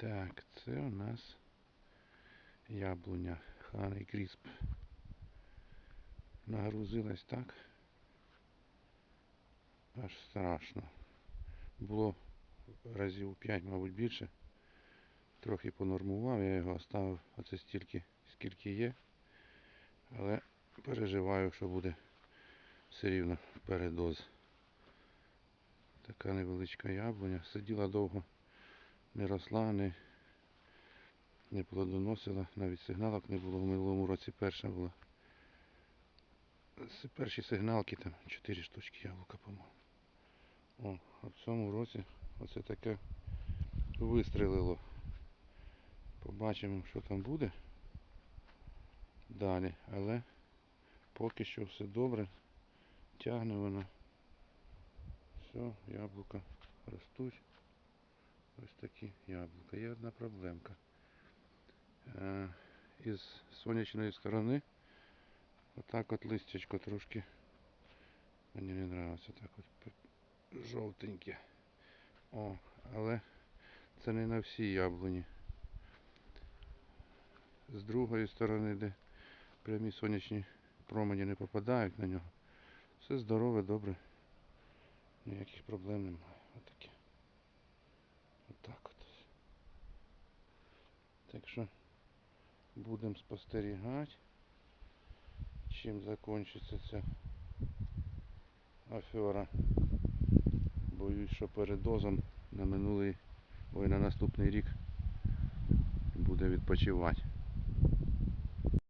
Так, це у нас яблуня Ханий Крісп. Нагрузилась так. Аж страшно. Було разів 5, мабуть, більше. Трохи понормував, я його оставив оце стільки, скільки є. Але переживаю, що буде все рівно передоз. Така невеличка яблуня. Сиділа довго, не росла, не, не плодоносила, навіть сигналок не було. В минулому році перша була. Перші сигналки там 4 штучки яблука, по-моєму. О, а в цьому році оце таке вистрелило. Побачимо, що там буде далі, але поки що все добре. Тягне вона. Все, яблука ростуть. Ось такі яблука. Є одна проблемка. Е, із сонячної сторони отак от листячко трошки мені не подобається. Так от жовтеньке. О, але це не на всі яблуні. З другої сторони, де прямі сонячні промені не попадають на нього. Все здорове, добре. Ніяких проблем немає. Отаке. Отак от. Так що будемо спостерігати, чим закінчиться ця афера. Боюсь, що передозом на минулий, ой, на наступний рік буде відпочивати.